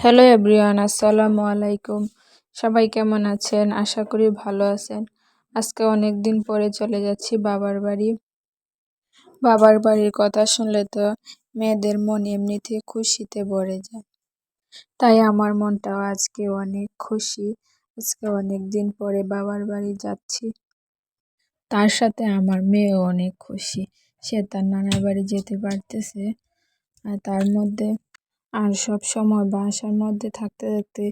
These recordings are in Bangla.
হ্যালো এভরিওয়ান, আসসালামু আলাইকুম। সবাই কেমন আছেন? আশা করি ভালো আছেন। আজকে অনেক দিন পরে চলে যাচ্ছি বাবার বাড়ি। বাবার বাড়ির কথা শুনলে তো মেয়েদের মন এমনিতে খুশিতে ভরে যায়। তাই আমার মনটাও আজকে অনেক খুশি। আজকে অনেক দিন পরে বাবার বাড়ি যাচ্ছি। তার সাথে আমার মেয়েও অনেক খুশি। সে তার নানার বাড়ি যেতে পারতেছে। আর তার মধ্যে আর সব সময় বাসার মধ্যে থাকতে থাকতে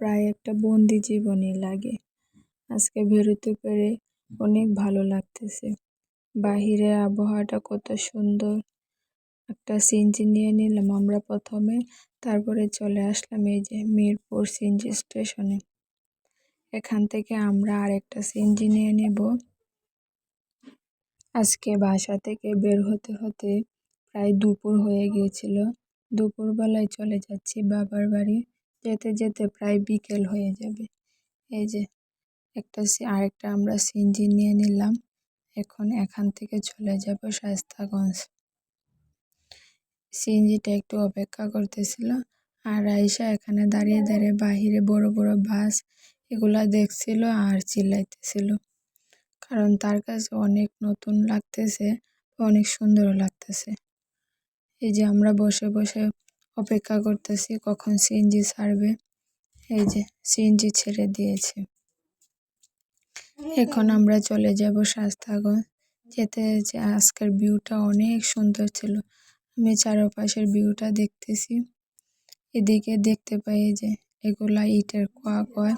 প্রায় একটা বন্দি জীবনই লাগে। আজকে বেরোতে পেরে অনেক ভালো লাগতেছে। বাহিরের আবহাওয়াটা কত সুন্দর। একটা সিনজি নিয়ে নিলাম আমরা প্রথমে, তারপরে চলে আসলাম এই যে মিরপুর সিনজি স্টেশনে। এখান থেকে আমরা আরেকটা সিনজি নিয়ে নেব। আজকে বাসা থেকে বের হতে হতে প্রায় দুপুর হয়ে গিয়েছিল। দুপুরবেলায় চলে যাচ্ছি বাবার বাড়ি। যেতে যেতে প্রায় বিকেল হয়ে যাবে। এই যে, একটা আরেকটা আমরা সিনজি নিয়ে নিলাম। এখন এখান থেকে চলে যাব শাস্তাগঞ্জ সিএনজিটা একটু অপেক্ষা করতেছিল আর আইসা এখানে দাঁড়িয়ে দাঁড়িয়ে বাহিরে বড় বড় বাস এগুলা দেখছিল আর চিল্লাইতেছিল। কারণ তার কাছে অনেক নতুন লাগতেছে, অনেক সুন্দরও লাগতেছে। এই যে আমরা বসে বসে অপেক্ষা করতেছি কখন সিএনজি ছাড়বে। এই যে সিএনজি ছেড়ে দিয়েছে। এখন আমরা চলে যাব শাস্তাগঞ্জ যেতে যে আজকের ভিউটা অনেক সুন্দর ছিল। আমি চারপাশের ভিউটা দেখতেছি। এদিকে দেখতে পাই যে এগুলা ইটের কোয়া কয়।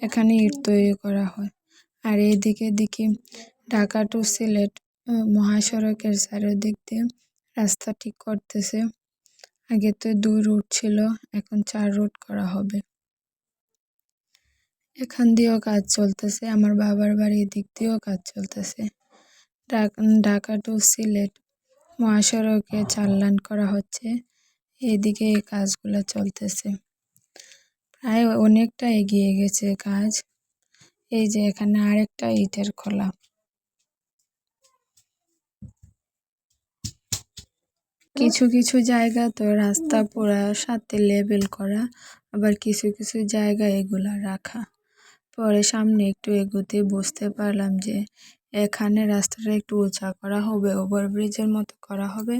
এখানে ইট তৈরি করা হয়। আর এদিকে দেখি ঢাকা টু সিলেট মহাসড়কের চারিদিক দিয়ে রাস্তা ঠিক করতেছে। আগে তো দুই রুট ছিল, এখন চার রুট করা হবে। এখান দিয়েও কাজ চলতেছে, আমার বাবার বাড়ির দিক দিয়েও কাজ চলতেছে। ঢাকা টু সিলেট, মহাসড়কে চাল্লান করা হচ্ছে, এদিকে এই কাজগুলো চলতেছে। প্রায় অনেকটা এগিয়ে গেছে কাজ। এই যে এখানে আরেকটা ইটের খোলা। কিছু কিছু জায়গা তো রাস্তা পুরা সাথে লেবেল করা, আবার কিছু কিছু জায়গা এগুলা রাখা। পরে সামনে একটু এগোতে বুঝতে পারলাম যে এখানে রাস্তাটা একটু উঁচা করা হবে, ওভারব্রিজের মতো করা হবে,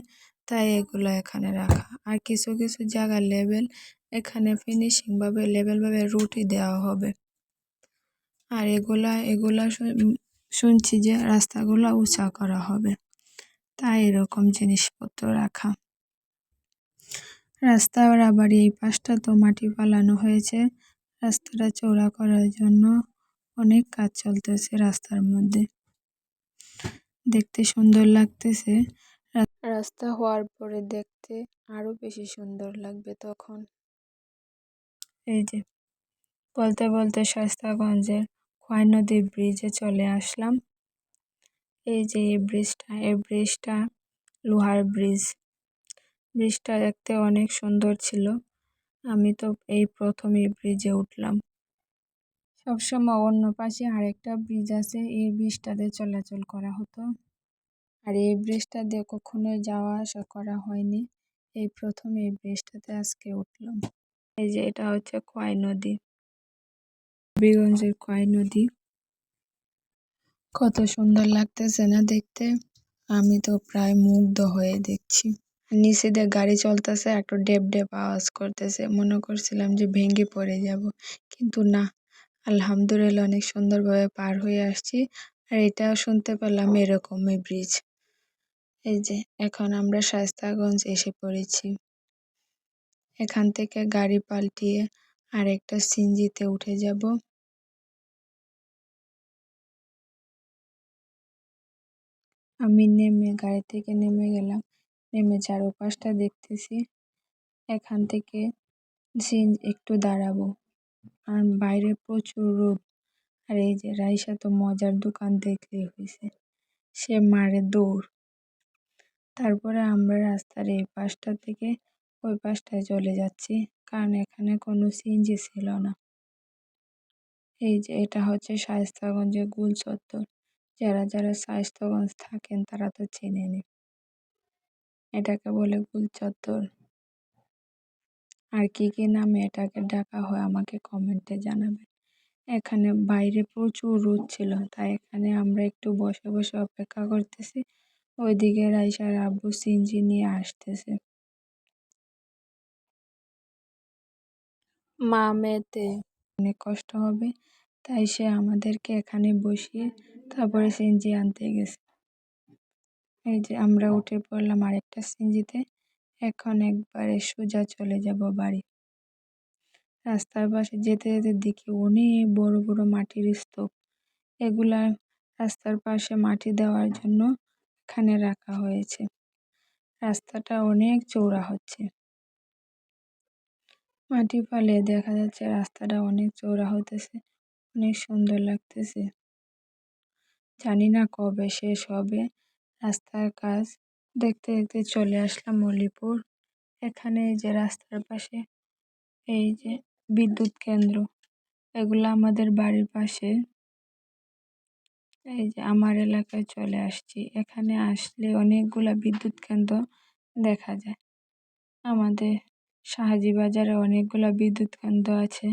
তাই এগুলো এখানে রাখা। আর কিছু কিছু জায়গা লেবেল, এখানে ফিনিশিংভাবে লেবেলভাবে রুটি দেওয়া হবে। আর এগুলা এগুলা শুনছি যে রাস্তাগুলো উঁচা করা হবে। তাই এরকম জিনিসপত্র রাখা। রাস্তার আবার এই পাশটা তো মাটি পালানো হয়েছে। রাস্তাটা চওড়া করার জন্য অনেক কাজ চলতেছে রাস্তার মধ্যে। দেখতে সুন্দর লাগতেছে। রাস্তা হওয়ার পরে দেখতে আরও বেশি সুন্দর লাগবে তখন। এই যে, বলতে বলতে শাস্তাগঞ্জের খোয়াই নদী ব্রিজে চলে আসলাম। এই যে এই ব্রিজটা এই ব্রিজটা, লোহার ব্রিজ। ব্রিজটা দেখতে অনেক সুন্দর ছিল। আমি তো এই প্রথম এই ব্রিজে উঠলাম। সবসময় অন্য পাশে আরেকটা ব্রিজ আছে। এই ব্রিজটাতে চলাচল করা হতো। আর এই ব্রিজটা দিয়ে কখনোই যাওয়া আসা করা হয়নি। এই প্রথম এই ব্রিজটাতে আজকে উঠলাম। এই যে এটা হচ্ছে কয় নদী? হবিগঞ্জের কয় নদী? কত সুন্দর লাগতেছে না দেখতে। আমি তো প্রায় মুগ্ধ হয়ে দেখছি। নিচে দিয়ে গাড়ি চলতেছে, একটু ডেপ ডেপ আওয়াজ করতেছে। মনে করছিলাম যে ভেঙে পড়ে যাব, কিন্তু না। আলহামদুলিল্লাহ অনেক সুন্দরভাবে পার হয়ে আসছি, আর এটাও শুনতে পেলাম এরকমই ব্রিজ এই যে, এখন আমরা শাস্তাগঞ্জ এসে পড়েছি। এখান থেকে গাড়ি পাল্টিয়ে আরেকটা সিনজিতে উঠে যাব। আমি নেমে গাড়ি থেকে নেমে গেলাম। নেমে চারপাশটা দেখতেছি। এখান থেকে সিন একটু দাঁড়াবো। আর বাইরে প্রচুর রোদ। আর এই যে রাইসা তো মজার দোকান দেখলেই হয়েছে সে মারে দৌড়। তারপরে আমরা রাস্তার এই পাশটা থেকে ওই পাশটায় চলে যাচ্ছি। কারণ এখানে কোনো সিএনজি ছিল না। এই যে এটা হচ্ছে শায়েস্তাগঞ্জের গুল চত্বর। যারা যারা শায়েস্তাগঞ্জ থাকেন তারা তো চেনে নি এটাকে বলে গুল চত্বর। আর কি কি নামে এটাকে ডাকা হয় আমাকে কমেন্টে জানাবেন। এখানে বাইরে প্রচুর রোদ ছিল, তাই এখানে আমরা একটু বসে বসে অপেক্ষা করতেছি। ওইদিকে রাইসার আব্বু সিনজি নিয়ে আসতেছে। মা মেয়েতে অনেক কষ্ট হবে। তাই সে আমাদেরকে এখানে বসিয়ে তারপরে সিঞ্জি আনতে গেছে। এই যে আমরা উঠে পড়লাম আরেকটা সিঞ্জিতে এখন একবারে সোজা চলে যাব বাড়ি। রাস্তার পাশে যেতে যেতে দেখি অনেক বড় বড় মাটির স্তূপ। এগুলা রাস্তার পাশে মাটি দেওয়ার জন্য এখানে রাখা হয়েছে। রাস্তাটা অনেক চওড়া হচ্ছে। মাটি ফালে দেখা যাচ্ছে রাস্তাটা অনেক চওড়া হতেছে অনেক সুন্দর লাগতেছে। জানি না কবে শেষ হবে। রাস্তার কাজ দেখতে দেখতে চলে আসলাম মলিপুর এখানে এই যে রাস্তার পাশে এই যে বিদ্যুৎ কেন্দ্র, এগুলো আমাদের বাড়ির পাশে। এই যে আমার এলাকায় চলে আসছি। এখানে আসলে অনেকগুলা বিদ্যুৎ কেন্দ্র দেখা যায়। আমাদের শাহাজি বাজারে অনেকগুলা বিদ্যুৎ কেন্দ্র আছে।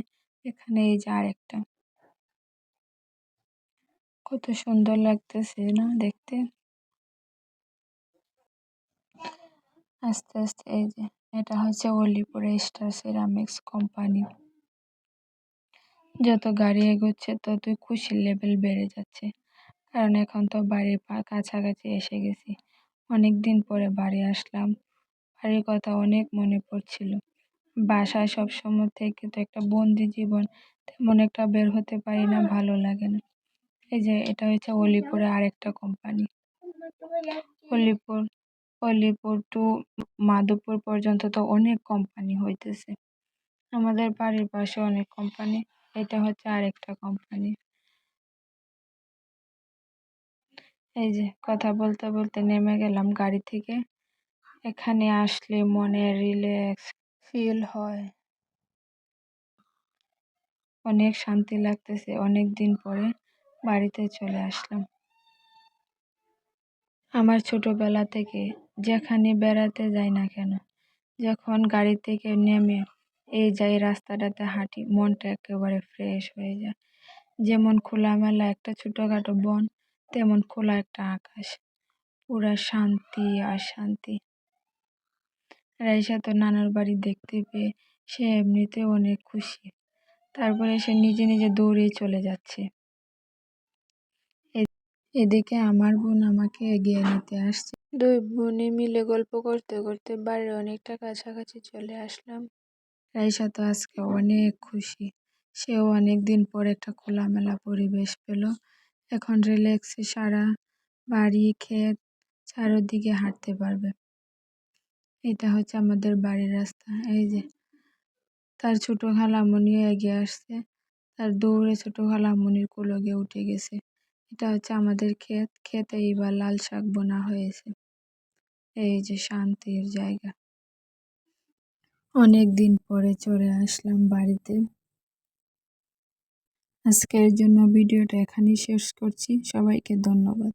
এখানে এই যে আরেকটা। কত সুন্দর লাগতেছে, না দেখতে? আস্তে আস্তে, এই যে, এটা হচ্ছে অলিপুরে স্টার সিরামিক্স কোম্পানি। যত গাড়ি এগোচ্ছে, ততই খুশির লেভেল বেড়ে যাচ্ছে। কারণ এখন তো বাড়ির কাছাকাছি এসে গেছি। অনেক দিন পরে বাড়ি আসলাম। বাড়ির কথা অনেক মনে পড়ছিল। বাসায় সবসময় থেকে তো একটা বন্দি জীবন, তেমন একটা বের হতে পারি না, ভালো লাগে না। এই যে এটা হচ্ছে অলিপুরে আরেকটা কোম্পানি। অলিপুর অলিপুর টু মাধবপুর পর্যন্ত তো অনেক কোম্পানি হইতেছে। আমাদের বাড়ির পাশে অনেক কোম্পানি, এটা হচ্ছে আরেকটা কোম্পানি। এই যে কথা বলতে বলতে নেমে গেলাম গাড়ি থেকে। এখানে আসলে মনে রিল্যাক্স ফিল হয়। অনেক শান্তি লাগতেছে অনেক দিন পরে। বাড়িতে চলে আসলাম। আমার ছোটবেলা থেকে যেখানে বেড়াতে যাই না কেন, যখন গাড়ি থেকে নেমে এই যাই রাস্তাটাতে হাঁটি, মনটা একেবারে ফ্রেশ হয়ে যায়। যেমন খোলামেলা একটা ছোটোখাটো বন, তেমন খোলা একটা আকাশ। পুরা শান্তি আর শান্তি রাইসা তো নানার বাড়ি দেখতে পেয়ে সে এমনিতে অনেক খুশি। তারপরে সে নিজে নিজে দৌড়ে চলে যাচ্ছে। এদিকে আমার বোন আমাকে এগিয়ে নিতে আসছে। দুই বোনে মিলে গল্প করতে করতে বাড়ির অনেকটা কাছাকাছি চলে আসলাম। রাইসা তো আজকে অনেক খুশি। সেও অনেক দিন পর একটা খোলামেলা পরিবেশ পেল। এখন রিল্যাক্সে সারা বাড়ি ক্ষেত চারোদিকে হাঁটতে পারবে। এটা হচ্ছে আমাদের বাড়ির রাস্তা। এই যে, তার ছোট খালামণিও এগিয়ে আসছে। তার দৌড়ে ছোট খালামণির কোলগে উঠে গেছে। এটা হচ্ছে আমাদের ক্ষেত, ক্ষেতে এইবার লাল শাক বোনা হয়েছে। এই যে শান্তির জায়গা। অনেক দিন পরে চলে আসলাম বাড়িতে। আজকের জন্য ভিডিওটা এখানেই শেষ করছি। সবাইকে ধন্যবাদ।